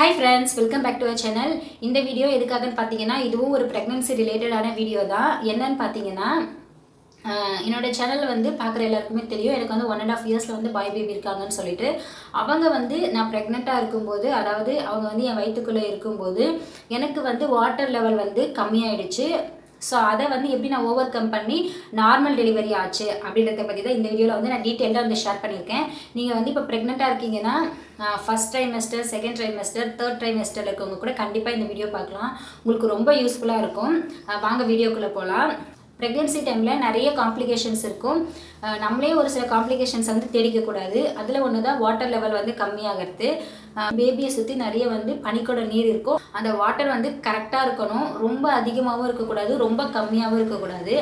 Hi friends welcome back to our channel இந்த video எதுக்காகன்னு பார்த்தீங்கன்னா இதுவும் ஒரு ப்ரெக்னென்சி ரிலேட்டடான வீடியோ தான். என்னன்னு பார்த்தீங்கன்னா என்னோடய என்னோட சேனல் வந்து பார்க்குற எல்லாருக்குமே தெரியும். எனக்கு வந்து ஒன் அண்ட் ஆஃப் இயர்ஸில் வந்து பாய் பேபி இருக்காங்கன்னு சொல்லிட்டு. அவங்க வந்து நான் ப்ரெக்னெண்ட்டாக இருக்கும்போது அதாவது அவங்க வந்து என் வயிற்றுக்குள்ளே இருக்கும்போது எனக்கு வந்து வாட்டர் லெவல் வந்து கம்மியாயிடுச்சு. ஸோ அதை வந்து எப்படி நான் ஓவர் கம் பண்ணி நார்மல் டெலிவரி ஆச்சு அப்படின்றத பற்றி தான் இந்த வீடியோவில் வந்து நான் டீட்டெயிலாக வந்து ஷேர் பண்ணியிருக்கேன். நீங்கள் வந்து இப்போ ப்ரெக்னெண்ட்டாக இருக்கீங்கன்னா first trimester second trimester third trimester இருக்கவங்க கூட கண்டிப்பாக இந்த வீடியோ பார்க்கலாம். உங்களுக்கு ரொம்ப யூஸ்ஃபுல்லாக இருக்கும். வாங்க வீடியோக்குள்ளே போகலாம் ப்ரெக்னென்சி டைமில் நிறைய காம்ப்ளிகேஷன்ஸ் இருக்கும். நம்மளே ஒரு சில காம்ப்ளிகேஷன்ஸ் வந்து தேடிக்கக்கூடாது. அதில் ஒன்று தான் வாட்டர் லெவல் வந்து கம்மியாகிறது. பேபியை சுற்றி நிறைய வந்து பனிக்கூட நீர் இருக்கும். அந்த வாட்டர் வந்து கரெக்டாக இருக்கணும். ரொம்ப அதிகமாகவும் இருக்கக்கூடாது ரொம்ப கம்மியாகவும் இருக்கக்கூடாது.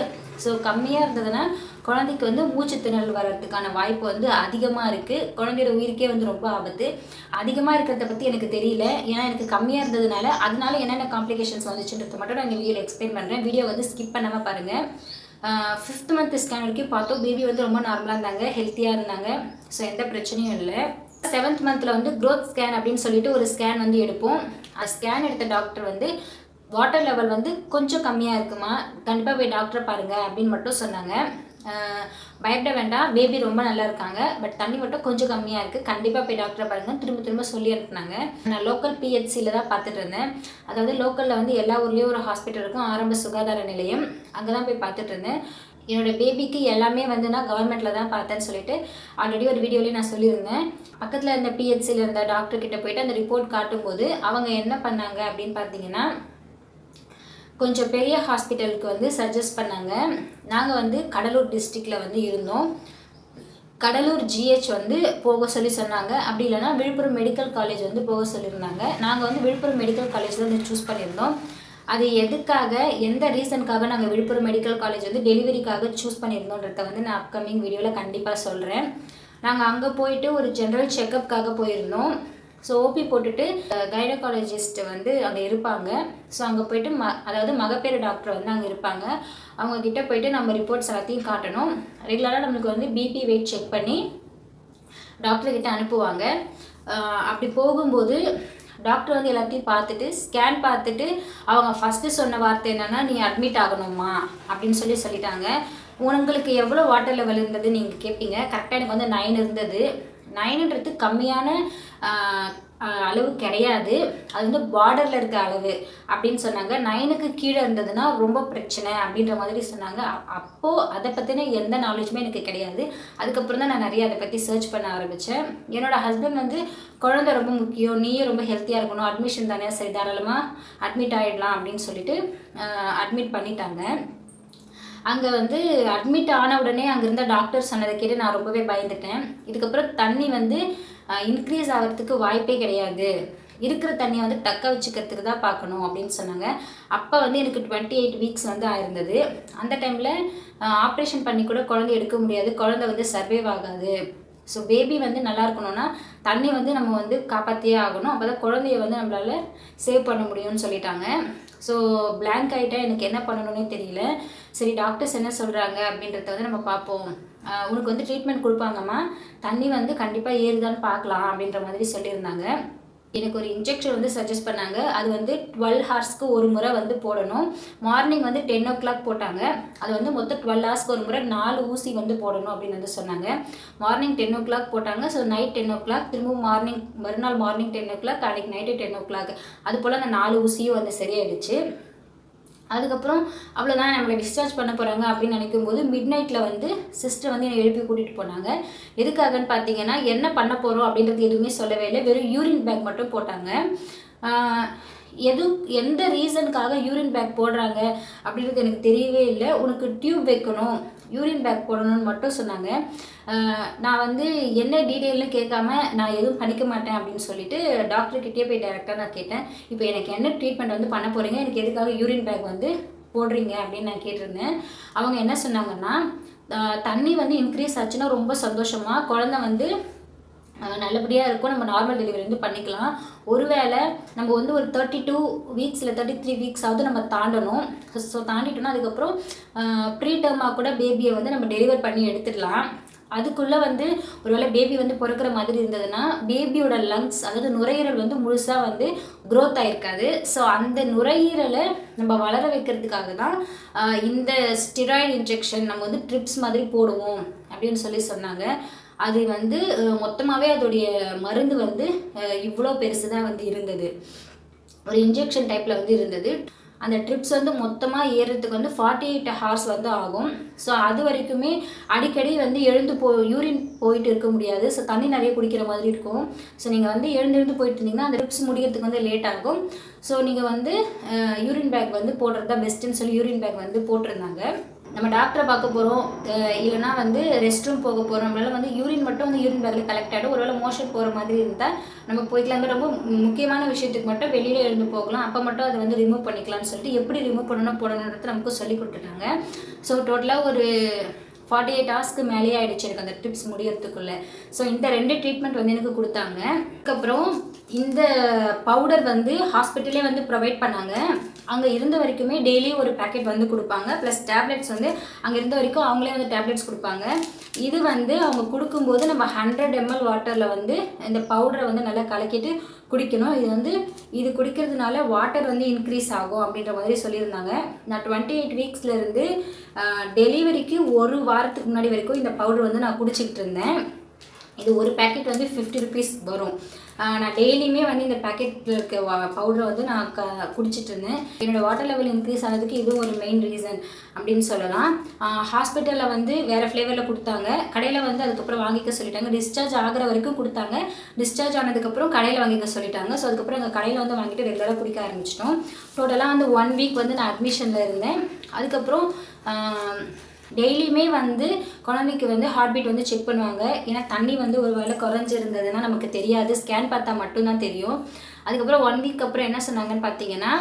ஸோ கம்மியாக இருந்ததுன்னா குழந்தைக்கு வந்து மூச்சு திணறல் வர்றதுக்கான வாய்ப்பு வந்து அதிகமாக இருக்குது குழந்தையோட உயிருக்கே வந்து ரொம்ப ஆபத்து. அதிகமாக இருக்கிறத பற்றி எனக்கு தெரியல. ஏன்னா எனக்கு கம்மியாக இருந்ததுனால அதனால என்னென்ன காம்ப்ளிகேஷன்ஸ் வந்துச்சுன்றத மட்டும் நான் இந்த வீடியோவில் எக்ஸ்பிளைன் பண்ணுறேன் வீடியோ வந்து ஸ்கிப் பண்ணாமல் பாருங்கள் ஃபிஃப்த் மந்த் ஸ்கேன் வரைக்கும் பார்த்தோம். பேபி வந்து ரொம்ப நார்மலாக இருந்தாங்க ஹெல்த்தியாக இருந்தாங்க. ஸோ எந்த பிரச்சனையும் இல்லை. செவன்த் மந்தில் வந்து க்ரோத் ஸ்கேன் அப்படின்னு சொல்லிட்டு ஒரு ஸ்கேன் வந்து எடுப்போம். ஸ்கேன் எடுத்த டாக்டர் வந்து வாட்டர் லெவல் வந்து கொஞ்சம் கம்மியாக இருக்குமா? கண்டிப்பாக போய் டாக்டரை பாருங்கள் அப்படின்னு மட்டும் சொன்னாங்க. பயப்பட வேண்டாம். பேபி ரொம்ப நல்லா இருக்காங்க. பட் தண்ணி மட்டும் கொஞ்சம் கம்மியாக இருக்குது கண்டிப்பாக போய் டாக்டரை பாருங்கள் திரும்ப திரும்ப சொல்லி அனுப்புனாங்க. நான் லோக்கல் பிஹெச்சியில் தான் பார்த்துட்டு இருந்தேன். அதாவது லோக்கலில் வந்து எல்லா ஊர்லேயும் ஒரு ஹாஸ்பிட்டல் இருக்கும். ஆரம்ப சுகாதார நிலையம். அங்கே தான் போய் பார்த்துட்டு இருந்தேன். என்னோட பேபிக்கு எல்லாமே வந்து நான் கவர்மெண்ட்டில் தான் பார்த்தேன்னு சொல்லிட்டு ஆல்ரெடி ஒரு வீடியோலேயே நான் சொல்லியிருந்தேன். பக்கத்தில் இருந்த பிஹெச்சியில் இருந்த டாக்டர் கிட்ட போயிட்டு அந்த ரிப்போர்ட் காட்டும்போது அவங்க என்ன பண்ணாங்க அப்படின்னு பார்த்தீங்கன்னா கொஞ்சம் பெரிய ஹாஸ்பிட்டலுக்கு வந்து சஜஸ்ட் பண்ணாங்க. நாங்கள் வந்து கடலூர் டிஸ்ட்ரிக்டில் வந்து இருந்தோம். கடலூர் ஜிஹெச் வந்து போக சொல்லி சொன்னாங்க. அப்படி இல்லைன்னா விழுப்புரம் மெடிக்கல் காலேஜ் வந்து போக சொல்லியிருந்தாங்க. நாங்கள் வந்து விழுப்புரம் மெடிக்கல் காலேஜ் தான் வந்து சூஸ் பண்ணியிருந்தோம். அது எதுக்காக எந்த ரீசனுக்காக நாங்கள் விழுப்புரம் மெடிக்கல் காலேஜ் வந்து டெலிவரிக்காக சூஸ் பண்ணியிருந்தோன்றத வந்து நான் அப்கமிங் வீடியோவில் கண்டிப்பாக சொல்கிறேன் நாங்கள் அங்கே போயிட்டு ஒரு ஜென்ரல் செக்கப்காக போயிருந்தோம். ஸோ ஓபி போட்டுட்டு கைனகாலஜிஸ்ட் வந்து அங்கே இருப்பாங்க. ஸோ அங்கே போயிட்டு ம அதாவது மகப்பேறு டாக்டர் வந்து அங்கே இருப்பாங்க. அவங்கக்கிட்ட போயிட்டு நம்ம ரிப்போர்ட்ஸ் எல்லாத்தையும் காட்டணும். ரெகுலராக நம்மளுக்கு வந்து பிபி வெயிட் செக் பண்ணி டாக்டர்கிட்ட அனுப்புவாங்க. அப்படி போகும்போது டாக்டர் வந்து எல்லாத்தையும் பார்த்துட்டு ஸ்கேன் பார்த்துட்டு அவங்க ஃபஸ்ட்டு சொன்ன வார்த்தை என்னென்னா நீ அட்மிட் ஆகணுமா அப்படின்னு சொல்லி சொல்லிட்டாங்க. உங்களுக்கு எவ்வளோ வாட்டர் லெவல் இருந்தது நீங்கள் கேட்பீங்க கரெக்டாக எனக்கு வந்து நைன் இருந்தது. நைனுன்றது கம்மியான அளவு கிடையாது. அது வந்து பார்டரில் இருக்க அளவு அப்படின்னு சொன்னாங்க. நைனுக்கு கீழே இருந்ததுன்னா ரொம்ப பிரச்சனை அப்படின்ற மாதிரி சொன்னாங்க. அப்போது அதை பற்றின எந்த நாலேஜுமே எனக்கு கிடையாது. அதுக்கப்புறம் தான் நான் நிறைய அதை பற்றி சர்ச் பண்ண ஆரம்பித்தேன் என்னோட ஹஸ்பண்ட் வந்து குழந்தை ரொம்ப முக்கியம் நீயும் ரொம்ப ஹெல்த்தியாக இருக்கணும் அட்மிஷன் தானே சரி தாராளமாக அட்மிட் ஆகிடலாம் அப்படின்னு சொல்லிட்டு அட்மிட் பண்ணிட்டாங்க. அங்கே வந்து அட்மிட் ஆன உடனே அங்கே இருந்த டாக்டர் சொன்னதை கேட்டு நான் ரொம்பவே பயந்துட்டேன். இதுக்கப்புறம் தண்ணி வந்து இன்க்ரீஸ் ஆகிறதுக்கு வாய்ப்பே கிடையாது. இருக்கிற தண்ணியை வந்து தக்க வச்சுக்கிறதுக்கு தான் பார்க்கணும் அப்படின்னு சொன்னாங்க. அப்போ வந்து எனக்கு டுவெண்ட்டி எயிட் வீக்ஸ் வந்து ஆயிருந்தது. அந்த டைமில் ஆப்ரேஷன் பண்ணி கூட குழந்தை எடுக்க முடியாது. குழந்தை வந்து சர்வைவ் ஆகாது. ஸோ பேபி வந்து நல்லா இருக்கணும்னா தண்ணி வந்து நம்ம வந்து காப்பாற்றியே ஆகணும். அப்போ தான் குழந்தைய வந்து நம்மளால சேவ் பண்ண முடியும்னு சொல்லிட்டாங்க. ஸோ பிளாங்க் ஆகிட்டா எனக்கு என்ன பண்ணணும்னே தெரியல. சரி டாக்டர்ஸ் என்ன சொல்கிறாங்க அப்படின்றத வந்து நம்ம பார்ப்போம். உனக்கு வந்து ட்ரீட்மெண்ட் கொடுப்பாங்கம்மா. தண்ணி வந்து கண்டிப்பாக ஏறுதான்னு பார்க்கலாம் அப்படின்ற மாதிரி சொல்லியிருந்தாங்க. எனக்கு ஒரு இன்ஜெக்ஷன் வந்து சஜஸ்ட் பண்ணாங்க. அது வந்து டுவெல் ஹார்ஸ்க்கு ஒரு முறை வந்து போடணும். மார்னிங் வந்து டென் ஓ கிளாக் போட்டாங்க. அது வந்து மொத்தம் டுவெல் ஹார்ஸ்க்கு ஒரு முறை நாலு ஊசி வந்து போடணும் அப்படின்னு வந்து சொன்னாங்க. மார்னிங் டென் ஓ கிளாக் போட்டாங்க. So night ten o'clock திரும்பவும் மார்னிங் மறுநாள் மார்னிங் டென் ஓ கிளாக் அன்றைக்கி நைட்டு டென் ஓ கிளாக் அது போல் அந்த நாலு ஊசியும் வந்து சரியாயிடுச்சு. அதுக்கப்புறம் அவ்வளோதான் நம்மளை டிஸ்சார்ஜ் பண்ண போகிறாங்க அப்படின்னு நினைக்கும்போது மிட் நைட்டில் வந்து சிஸ்டர் வந்து என்னை எழுப்பி கூட்டிகிட்டு போனாங்க. எதுக்காகன்னு பார்த்தீங்கன்னா என்ன பண்ண போகிறோம் அப்படின்றது எதுவுமே சொல்லவே இல்லை. வெறும் யூரின் பேக் மட்டும் போட்டாங்க. எது எந்த ரீசனுக்காக யூரின் பேக் போடுறாங்க அப்படின்றது எனக்கு தெரியவே இல்லை. உனக்கு டியூப் வைக்கணும் யூரின் பேக் போடணும்னு மட்டும் சொன்னாங்க. நான் வந்து என்ன டீட்டெயிலும் கேட்காம நான் எதுவும் பண்ணிக்க மாட்டேன் அப்படின்னு சொல்லிட்டு டாக்டர்கிட்டே போய் டேரெக்டாக நான் கேட்டேன். இப்போ எனக்கு என்ன ட்ரீட்மெண்ட் வந்து பண்ண போகிறீங்க எனக்கு எதுக்காக யூரின் பேக் வந்து போடுறீங்க அப்படின்னு நான் கேட்டிருந்தேன். அவங்க என்ன சொன்னாங்கன்னா தண்ணி வந்து இன்க்ரீஸ் ஆச்சுன்னா ரொம்ப சந்தோஷமா குழந்தை வந்து நல்லபடியாக இருக்கும். நம்ம நார்மல் டெலிவரி வந்து பண்ணிக்கலாம். ஒருவேளை நம்ம வந்து ஒரு தேர்ட்டி டூ வீக்ஸ் இல்லை தேர்ட்டி த்ரீ வீக்ஸாவது நம்ம தாண்டணும். ஸோ தாண்டிட்டோம்னா அதுக்கப்புறம் ப்ரீ டேர்மாக கூட பேபியை வந்து நம்ம டெலிவர் பண்ணி எடுத்துடலாம். அதுக்குள்ளே வந்து ஒருவேளை பேபி வந்து பிறக்கிற மாதிரி இருந்ததுன்னா பேபியோட லங்ஸ் அதாவது நுரையீரல் வந்து முழுசாக வந்து க்ரோத் ஆகிருக்காது ஸோ அந்த நுரையீரலை நம்ம வளர வைக்கிறதுக்காக தான் இந்த ஸ்டிராய்டு இன்ஜெக்ஷன் நம்ம வந்து ட்ரிப்ஸ் மாதிரி போடுவோம் அப்படின்னு சொல்லி சொன்னாங்க. அது வந்து மொத்தமாகவே அதோடைய மருந்து வந்து இவ்வளோ பெருசு தான் வந்து இருந்தது. ஒரு இன்ஜெக்ஷன் டைப்பில் வந்து இருந்தது. அந்த ட்ரிப்ஸ் வந்து மொத்தமாக ஏறுறதுக்கு வந்து ஃபார்ட்டி எயிட் ஹார்ஸ் வந்து ஆகும். ஸோ அது வரைக்குமே அடிக்கடி வந்து எழுந்து போ யூரின் போயிட்டு இருக்க முடியாது. ஸோ தண்ணி நிறைய குடிக்கிற மாதிரி இருக்கும். ஸோ நீங்கள் வந்து எழுந்து எழுந்து போயிட்டு இருந்தீங்கன்னா அந்த ட்ரிப்ஸ் முடிகிறதுக்கு வந்து லேட் ஆகும். ஸோ நீங்கள் வந்து யூரின் பேக் வந்து போடுறது தான் பெஸ்ட்டுன்னு சொல்லி யூரின் பேக் வந்து போட்டிருந்தாங்க. நம்ம டாக்டரை பார்க்க போகிறோம் இல்லைனா வந்து ரெஸ்ட் ரூம் போக போகிறோம் நம்மளால வந்து யூரின் மட்டும் வந்து யூரின் பேக்கில் கலெக்ட் ஆகிடும் ஒருவேளை மோஷன் போகிற மாதிரி இருந்தால் நம்ம போய்க்கலாம். ரொம்ப முக்கியமான விஷயத்துக்கு மட்டும் வெளியில் எழுந்து போகலாம். அப்போ மட்டும் அதை வந்து ரிமூவ் பண்ணிக்கலாம்னு சொல்லிட்டு எப்படி ரிமூவ் பண்ணணும் போடணுன்றது நமக்கு சொல்லி கொடுத்துட்டாங்க. ஸோ டோட்டலாக ஒரு ஃபார்ட்டி எயிட் ஹவர்ஸ்க்கு மேலேயே ஆயிடுச்சு எனக்கு அந்த டிப்ஸ் முடியறதுக்குள்ள. ஸோ இந்த ரெண்டு ட்ரீட்மெண்ட் வந்து எனக்கு கொடுத்தாங்க. அதுக்கப்புறம் இந்த பவுடர் வந்து ஹாஸ்பிட்டலே வந்து ப்ரொவைட் பண்ணாங்க. அங்கே இருந்த வரைக்குமே டெய்லி ஒரு பேக்கெட் வந்து கொடுப்பாங்க. ப்ளஸ் டேப்லெட்ஸ் வந்து அங்கே இருந்த வரைக்கும் அவங்களே வந்து டேப்லெட்ஸ் கொடுப்பாங்க. இது வந்து அவங்க கொடுக்கும்போது நம்ம ஹண்ட்ரட் எம்எல் வாட்டரில் வந்து இந்த பவுடரை வந்து நல்லா கலக்கிட்டு குடிக்கணும். இது வந்து இது குடிக்கிறதுனால வாட்டர் வந்து இன்க்ரீஸ் ஆகும் அப்படின்ற மாதிரி சொல்லியிருந்தாங்க. நான் டுவெண்ட்டி எயிட் வீக்ஸ்லேருந்து டெலிவரிக்கு ஒரு வாரத்துக்கு முன்னாடி வரைக்கும் இந்த பவுடர் வந்து நான் குடிச்சிக்கிட்டு இருந்தேன். இது ஒரு பேக்கெட் வந்து ஃபிஃப்டி ருபீஸ் வரும். நான் டெய்லியுமே வந்து இந்த பேக்கெட்டில் இருக்க பவுடரை வந்து நான் க குடிச்சிட்டு இருந்தேன். என்னோடய வாட்டர் லெவல் இன்க்ரீஸ் ஆனதுக்கு இதுவும் ஒரு மெயின் ரீசன் அப்படின்னு சொல்லலாம். ஹாஸ்பிட்டலில் வந்து வேறு ஃப்ளேவரில் கொடுத்தாங்க. கடையில் வந்து அதுக்கப்புறம் வாங்கிக்க சொல்லிட்டாங்க. டிஸ்சார்ஜ் ஆகிற வரைக்கும் கொடுத்தாங்க. டிஸ்சார்ஜ் ஆனதுக்கப்புறம் கடையில் வாங்கிக்க சொல்லிட்டாங்க. ஸோ அதுக்கப்புறம் எங்கள் கடையில் வந்து வாங்கிட்டு ரெகுலராக குடிக்க ஆரம்பிச்சிட்டோம். டோட்டலாக வந்து ஒன் வீக் வந்து நான் அட்மிஷனில் இருந்தேன். அதுக்கப்புறம் டெய்லியுமே வந்து குழந்தைக்கு வந்து ஹார்ட் பீட் வந்து செக் பண்ணுவாங்க. ஏன்னா தண்ணி வந்து ஒரு வேளை குறைஞ்சிருந்ததுன்னா நமக்கு தெரியாது. ஸ்கேன் பார்த்தா மட்டும்தான் தெரியும். அதுக்கப்புறம் ஒன் வீக் அப்புறம் என்ன சொன்னாங்கன்னு பார்த்தீங்கன்னா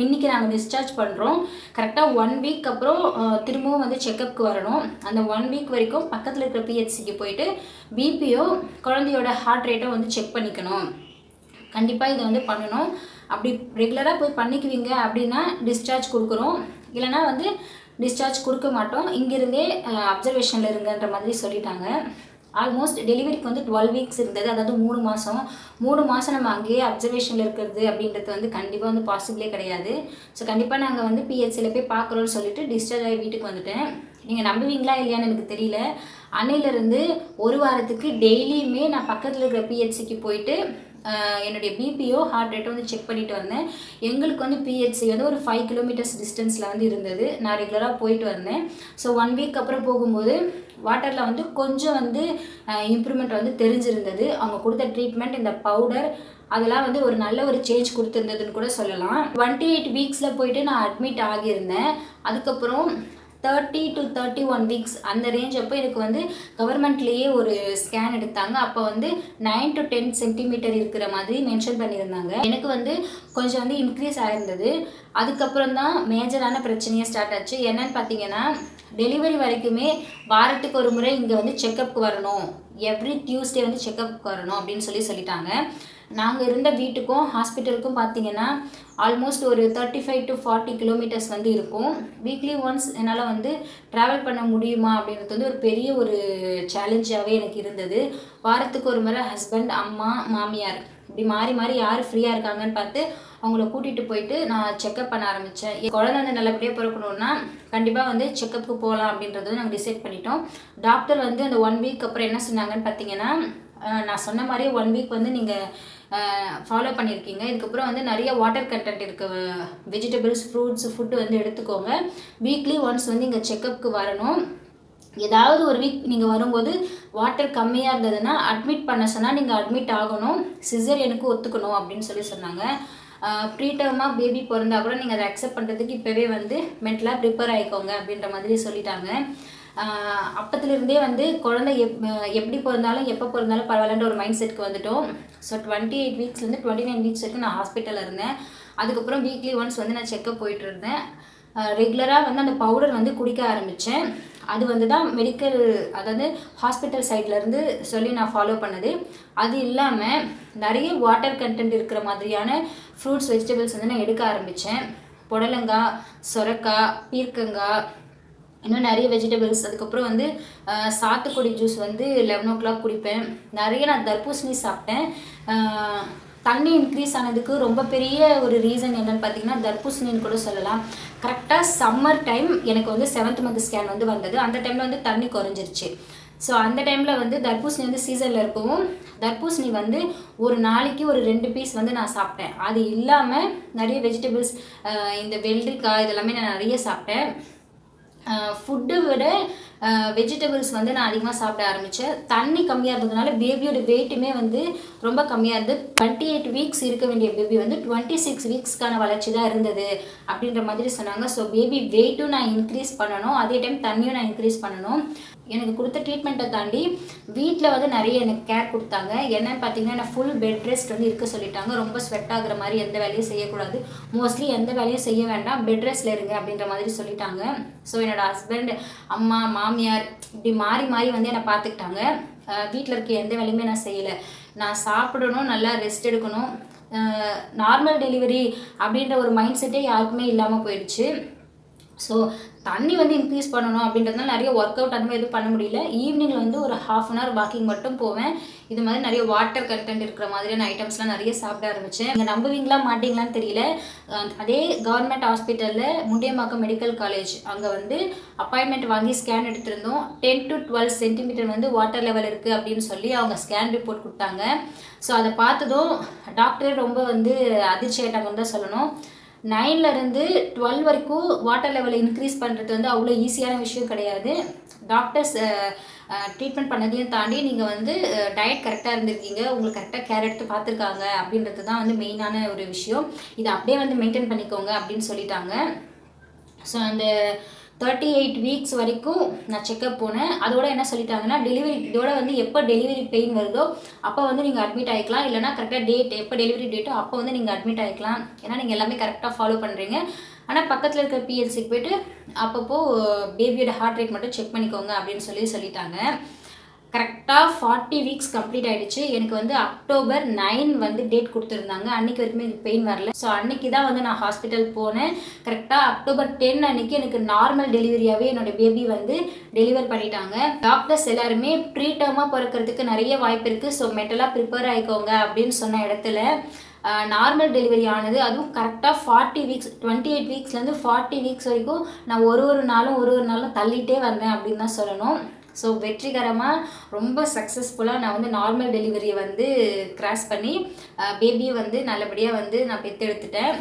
இன்னைக்கு நாங்கள் டிஸ்சார்ஜ் பண்ணுறோம் கரெக்டாக ஒன் வீக் அப்புறம் திரும்பவும் வந்து செக்கப்புக்கு வரணும். அந்த ஒன் வீக் வரைக்கும் பக்கத்தில் இருக்கிற பிஹெச்சிக்கு போயிட்டு பிபியோ குழந்தையோட ஹார்ட் ரேட்டோ வந்து செக் பண்ணிக்கணும். கண்டிப்பாக இதை வந்து பண்ணணும். அப்படி ரெகுலராக போய் பண்ணிக்குவீங்க அப்படின்னா டிஸ்சார்ஜ் கொடுக்குறோம். இல்லைனா வந்து டிஸ்சார்ஜ் கொடுக்க மாட்டோம். இங்கிருந்தே அப்சர்வேஷனில் இருங்கன்ற மாதிரி சொல்லிட்டாங்க. ஆல்மோஸ்ட் டெலிவரிக்கு வந்து டுவெல் வீக்ஸ் இருந்தது. அதாவது மூணு மாதம் மூணு மாதம் நம்ம அங்கேயே அப்சர்வேஷனில் இருக்கிறது அப்படின்றது வந்து கண்டிப்பாக வந்து பாசிபிளே கிடையாது. ஸோ கண்டிப்பாக நாங்கள் வந்து பிஹெச்சியில் போய் பார்க்குறோன்னு சொல்லிட்டு டிஸ்சார்ஜ் ஆகி வீட்டுக்கு வந்துட்டேன். நீங்கள் நம்புவீங்களா இல்லையான்னு எனக்கு தெரியல. அன்னையிலேருந்து ஒரு வாரத்துக்கு டெய்லியுமே நான் பக்கத்தில் இருக்கிற பிஹெச்சிக்கு போயிட்டு என்னுடைய பிபிஓ ஹார்ட் ரேட்டை வந்து செக் பண்ணிட்டு வந்தேன். எங்களுக்கு வந்து பிஹெச்சி வந்து ஒரு ஃபைவ் கிலோமீட்டர்ஸ் டிஸ்டன்ஸில் வந்து இருந்தது. நான் ரெகுலராக போயிட்டு வந்தேன். ஸோ ஒன் வீக் அப்புறம் போகும்போது வாட்டரில் வந்து கொஞ்சம் வந்து இம்ப்ரூவ்மெண்ட் வந்து தெரிஞ்சிருந்தது. அவங்க கொடுத்த ட்ரீட்மெண்ட் இந்த பவுடர் அதெல்லாம் வந்து ஒரு நல்ல ஒரு சேஞ்ச் கொடுத்துருந்ததுன்னு கூட சொல்லலாம். டுவெண்ட்டி எயிட் வீக்ஸில் போயிட்டு நான் அட்மிட் ஆகியிருந்தேன். அதுக்கப்புறம் thirty to thirty one weeks அந்த ரேஞ்ச் அப்போ எனக்கு வந்து கவர்மெண்ட்லேயே ஒரு ஸ்கேன் எடுத்தாங்க. அப்போ வந்து நைன் டு டென் சென்டிமீட்டர் இருக்கிற மாதிரி மென்ஷன் பண்ணியிருந்தாங்க. எனக்கு வந்து கொஞ்சம் வந்து இன்க்ரீஸ் ஆகிருந்தது அதுக்கப்புறம் தான் மேஜரான பிரச்சனையே ஸ்டார்ட் ஆச்சு. என்னன்னு பார்த்தீங்கன்னா டெலிவரி வரைக்குமே வாரத்துக்கு ஒரு முறை இங்கே வந்து செக்கப்புக்கு வரணும். எவ்ரி டியூஸ்டே வந்து செக்கப்புக்கு வரணும் அப்படின்னு சொல்லி சொல்லிட்டாங்க. நாங்கள் இருந்த வீட்டுக்கும் ஹாஸ்பிட்டலுக்கும் பார்த்தீங்கன்னா ஆல்மோஸ்ட் ஒரு thirty five to forty kilometres வந்து இருக்கும். வீக்லி ஒன்ஸ் என்னால் வந்து ட்ராவல் பண்ண முடியுமா அப்படின்றது வந்து ஒரு பெரிய ஒரு சேலஞ்சாகவே எனக்கு இருந்தது. வாரத்துக்கு ஒரு முறை ஹஸ்பண்ட் அம்மா மாமியார் இப்படி மாறி மாறி யார் ஃப்ரீயாக இருக்காங்கன்னு பார்த்து அவங்கள கூட்டிகிட்டு போயிட்டு நான் செக்கப் பண்ண ஆரம்பித்தேன் என் குழந்தை வந்து நல்லபடியாக பிறக்கணுன்னா கண்டிப்பாக வந்து செக்கப்புக்கு போகலாம் அப்படின்றது நாங்கள் டிசைட் பண்ணிட்டோம். டாக்டர் வந்து அந்த ஒன் வீக் அப்புறம் என்ன சொன்னாங்கன்னு பார்த்தீங்கன்னா நான் சொன்ன மாதிரியே ஒன் வீக் வந்து நீங்கள் ஃபாலோ பண்ணியிருக்கீங்க இதுக்கப்புறம் வந்து நிறைய வாட்டர் கண்டென்ட் இருக்க. வெஜிடபிள்ஸ் ஃப்ரூட்ஸ் ஃபுட்டு வந்து எடுத்துக்கோங்க. வீக்லி ஒன்ஸ் வந்து இங்கே செக்கப்புக்கு வரணும். ஏதாவது ஒரு வீக் நீங்கள் வரும்போது வாட்டர் கம்மியாக இருந்ததுன்னா அட்மிட் பண்ண சொன்னால் நீங்கள் அட்மிட் ஆகணும். சிசர் எனக்கு ஒத்துக்கணும் அப்படின்னு சொல்லி சொன்னாங்க. ப்ரீடர்மாக பேபி பிறந்தா கூட நீங்கள் அதை அக்செப்ட் பண்ணுறதுக்கு இப்போவே வந்து மென்டலாக ப்ரிப்பேர் ஆகிக்கோங்க அப்படின்ற மாதிரி சொல்லிட்டாங்க. அப்பத்திலிருந்தே வந்து குழந்தை எப் எப்படி பிறந்தாலும் எப்போ பிறந்தாலும் பரவாயில்லன்ற ஒரு மைண்ட் செட்க்கு வந்துட்டோம். ஸோ டுவெண்ட்டி எயிட் வீக்ஸ்லேருந்து டுவெண்ட்டி நைன் வீக்ஸ் வரைக்கும் நான் ஹாஸ்பிட்டலில் இருந்தேன். அதுக்கப்புறம் வீக்லி ஒன்ஸ் வந்து நான் செக்கப் போயிட்டு இருந்தேன். ரெகுலராக வந்து அந்த பவுடர் வந்து குடிக்க ஆரம்பித்தேன் அது வந்து தான் மெடிக்கல் அதாவது ஹாஸ்பிட்டல் சைட்லேருந்து சொல்லி நான் ஃபாலோ பண்ணது. அது இல்லாமல் நிறைய வாட்டர் கண்டென்ட் இருக்கிற மாதிரியான ஃப்ரூட்ஸ் வெஜிடபிள்ஸ் வந்து நான் எடுக்க ஆரம்பித்தேன் புடலங்காய் சொரக்காய் பீர்க்கங்காய் இன்னும் நிறைய வெஜிடபிள்ஸ் அதுக்கப்புறம் வந்து சாத்துக்குடி ஜூஸ் வந்து லெவன் ஓ கிளாக் குடிப்பேன். நிறைய நான் தர்பூசணி சாப்பிட்டேன். தண்ணி இன்க்ரீஸ் ஆனதுக்கு ரொம்ப பெரிய ஒரு ரீசன் என்னன்னு பார்த்தீங்கன்னா தர்பூசணின்னு கூட சொல்லலாம். கரெக்டாக சம்மர் டைம் எனக்கு வந்து செவன்த் மந்த் ஸ்கேன் வந்து வந்தது. அந்த டைமில் வந்து தண்ணி குறைஞ்சிருச்சு. ஸோ அந்த டைமில் வந்து தர்பூசணி வந்து சீசனில் இருக்கவும் தர்பூசணி வந்து ஒரு நாளைக்கு ஒரு ரெண்டு பீஸ் வந்து நான் சாப்பிட்டேன். அது இல்லாமல் நிறைய வெஜிடபிள்ஸ் இந்த வெள்ளரிக்காய் இதெல்லாமே நான் நிறைய சாப்பிட்டேன். ஃபுட்டு விட வெஜிடபிள்ஸ் வந்து நான் அதிகமாக சாப்பிட ஆரம்பித்தேன் தண்ணி கம்மியாக இருந்ததுனால பேபியோட வெயிட்டுமே வந்து ரொம்ப கம்மியாக இருந்து டுவெண்ட்டி எயிட் வீக்ஸ் இருக்க வேண்டிய பேபி வந்து டுவெண்ட்டி சிக்ஸ் வீக்ஸ்க்கான வளர்ச்சி தான் இருந்தது அப்படின்ற மாதிரி சொன்னாங்க. ஸோ பேபி வெயிட்டும் நான் இன்க்ரீஸ் பண்ணணும். அதே டைம் தண்ணியும் நான் இன்க்ரீஸ் பண்ணணும். எனக்கு கொடுத்த ட்ரீட்மெண்ட்டை தாண்டி வீட்டில் வந்து நிறைய எனக்கு கேர் கொடுத்தாங்க. என்னன்னு பார்த்தீங்கன்னா நான் ஃபுல் பெட் ரெஸ்ட் வந்து இருக்க சொல்லிட்டாங்க. ரொம்ப ஸ்வெட் ஆகுற மாதிரி எந்த வேலையும் செய்யக்கூடாது. மோஸ்ட்லி எந்த வேலையும் செய்ய வேண்டாம். பெட் ரெஸ்ட்டில் இருங்க அப்படின்ற மாதிரி சொல்லிட்டாங்க. ஸோ என்னோட ஹஸ்பண்ட் அம்மா மாமியார் இப்படி மாறி மாறி வந்து என்னை பார்த்துக்கிட்டாங்க. வீட்டில் இருக்க எந்த வேலையுமே நான் செய்யலை. நான் சாப்பிடணும் நல்லா ரெஸ்ட் எடுக்கணும். நார்மல் டெலிவரி அப்படின்ற ஒரு மைண்ட் செட்டே யாருக்குமே இல்லாமல் போயிடுச்சு. ஸோ தண்ணி வந்து இன்க்ரீஸ் பண்ணணும் அப்படின்றதுனால நிறைய ஒர்க் அவுட் அந்த மாதிரி எதுவும் பண்ண முடியல. ஈவினிங்கில் வந்து ஒரு ஹாஃப் அன் ஹவர் வாக்கிங் மட்டும் போவேன். இது மாதிரி நிறைய வாட்டர் கண்டென்ட் இருக்கிற மாதிரியான ஐட்டம்ஸ்லாம் நிறைய சாப்பிட ஆரம்பித்தேன் நீங்கள் நம்புவீங்களா மாட்டீங்களான்னு தெரியல. அதே கவர்மெண்ட் ஹாஸ்பிட்டலில் முண்டியம்பாக்கம் மெடிக்கல் காலேஜ் அங்கே வந்து அப்பாயின்மெண்ட் வாங்கி ஸ்கேன் எடுத்திருந்தோம். டென் டு டுவெல் சென்டிமீட்டர் வந்து வாட்டர் லெவல் இருக்குது அப்படின்னு சொல்லி அவங்க ஸ்கேன் ரிப்போர்ட் கொடுத்தாங்க. ஸோ அதை பார்த்ததும் டாக்டரே ரொம்ப வந்து அதிர்ச்சி ஆகிட்டாங்கன்னு தான் சொல்லணும். நைன்ல இருந்து டுவெல் வரைக்கும் வாட்டர் லெவல் இன்க்ரீஸ் பண்ணுறது வந்து அவ்வளோ ஈஸியான விஷயம் கிடையாது. டாக்டர்ஸ் ட்ரீட்மெண்ட் பண்ணதையும் தாண்டி நீங்கள் வந்து டயட் கரெக்டாக இருந்திருக்கீங்க. உங்களுக்கு கரெக்டாக கேர் எடுத்து பார்த்துருக்காங்க அப்படின்றது தான் வந்து மெயினான ஒரு விஷயம். இதை அப்படியே வந்து மெயின்டைன் பண்ணிக்கோங்க அப்படின்னு சொல்லிட்டாங்க. ஸோ அந்த தேர்ட்டி எயிட் வீக்ஸ் வரைக்கும் நான் செக்கப் போனேன். அதோட என்ன சொல்லிட்டாங்கன்னா டெலிவரி இதோட வந்து எப்போ டெலிவரி பெயின் வருதோ அப்போ வந்து நீங்கள் அட்மிட் ஆகிக்கலாம் இல்லைனா கரெக்டாக டேட் எப்போ டெலிவரி டேட்டோ அப்போ வந்து நீங்கள் அட்மிட் ஆகிக்கலாம் ஏன்னா நீங்கள் எல்லாமே கரெக்டாக ஃபாலோ பண்ணுறீங்க ஆனால் பக்கத்தில் இருக்கிற பிஎல்சிக்கு போயிட்டு அப்பப்போ பேபியோட ஹார்ட் ரேட் மட்டும் செக் பண்ணிக்கோங்க அப்படின்னு சொல்லி சொல்லிட்டாங்க. கரெக்டாக ஃபார்ட்டி வீக்ஸ் கம்ப்ளீட் ஆகிடுச்சு எனக்கு வந்து அக்டோபர் நைன் வந்து டேட் கொடுத்துருந்தாங்க. அன்றைக்கி வரைக்குமே எனக்கு பெயின் வரல. ஸோ அன்னைக்கு தான் வந்து நான் ஹாஸ்பிட்டல் போனேன். கரெக்டாக அக்டோபர் டென் அன்றைக்கி எனக்கு நார்மல் டெலிவரியாகவே என்னோட பேபி வந்து டெலிவர் பண்ணிட்டாங்க. டாக்டர்ஸ் எல்லாருமே ப்ரீ டேர்மாக பிறக்கிறதுக்கு நிறைய வாய்ப்பு இருக்குது ஸோ மெட்டலாக ப்ரிப்பேர் ஆகிக்கோங்க அப்படின்னு சொன்ன இடத்துல நார்மல் டெலிவரி ஆனது. அதுவும் கரெக்டாக ஃபார்ட்டி வீக்ஸ் டுவெண்ட்டி எயிட் வீக்ஸ்லேருந்து ஃபார்ட்டி வீக்ஸ் வரைக்கும் நான் ஒரு ஒரு நாளும் ஒரு ஒரு நாளும் தள்ளிட்டே வந்தேன் அப்படின்னு தான் சொல்லணும். ஸோ வெற்றிகரமாக ரொம்ப சக்ஸஸ்ஃபுல்லாக நான் வந்து நார்மல் டெலிவரியை வந்து கிராஸ் பண்ணி பேபியை வந்து நல்லபடியாக வந்து நான் பெற்றெடுத்துட்டேன்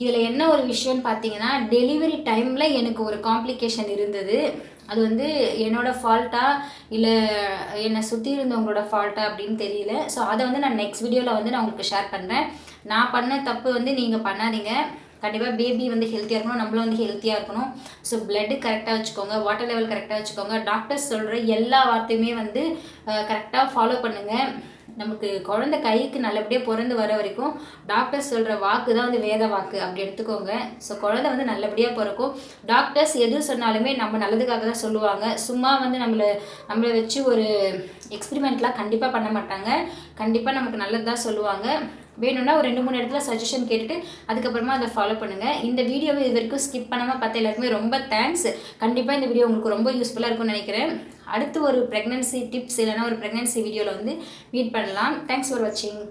இதில் என்ன ஒரு விஷயம்னு பார்த்தீங்கன்னா டெலிவரி டைமில் எனக்கு ஒரு காம்ப்ளிகேஷன் இருந்தது. அது வந்து என்னோடய ஃபால்ட்டா இல்லை என்னை சுற்றி இருந்தவங்களோட ஃபால்ட்டா அப்படின்னு தெரியல. ஸோ அதை வந்து நான் நெக்ஸ்ட் வீடியோவில் வந்து நான் உங்களுக்கு ஷேர் பண்ணுறேன் நான் பண்ண தப்பு வந்து நீங்கள் பண்ணாதீங்க. கண்டிப்பாக பேபி வந்து ஹெல்த்தியாக இருக்கணும் நம்மளும் வந்து ஹெல்த்தியாக இருக்கணும். ஸோ பிளட்டு கரெக்டாக வச்சுக்கோங்க வாட்டர் லெவல் கரெக்டாக வச்சுக்கோங்க. டாக்டர்ஸ் சொல்கிற எல்லா வார்த்தையுமே வந்து கரெக்டாக ஃபாலோ பண்ணுங்கள் நமக்கு குழந்த கைக்கு நல்லபடியாக பிறந்து வர வரைக்கும் டாக்டர்ஸ் சொல்கிற வாக்கு தான் வந்து வேத வாக்கு. அப்படி எடுத்துக்கோங்க. ஸோ குழந்த வந்து நல்லபடியாக பிறக்கும். டாக்டர்ஸ் எது சொன்னாலுமே நம்ம நல்லதுக்காக தான் சொல்லுவாங்க. சும்மா வந்து நம்மளை நம்மளை வச்சு ஒரு எக்ஸ்பிரிமெண்ட்லாம் கண்டிப்பாக பண்ண மாட்டாங்க. கண்டிப்பாக நமக்கு நல்லது தான் சொல்லுவாங்க. வேணும்னா ஒரு ரெண்டு மூணு இடத்துல சஜஷன் கேட்டுட்டு அதுக்கப்புறமா அதை ஃபாலோ பண்ணுங்கள் இந்த வீடியோவை இது வரைக்கும் ஸ்கிப் பண்ணாமல் பார்த்த எல்லாருக்குமே ரொம்ப தேங்க்ஸ் கண்டிப்பாக இந்த வீடியோ உங்களுக்கு ரொம்ப யூஸ்ஃபுல்லாக இருக்கும்னு நினைக்கிறேன். அடுத்து ஒரு ப்ரெக்னன்சி டிப்ஸ் இல்லைனா ஒரு ப்ரெக்னன்சி வீடியோவில் வந்து மீட் பண்ணலாம். தேங்க்ஸ் ஃபார் வாட்சிங்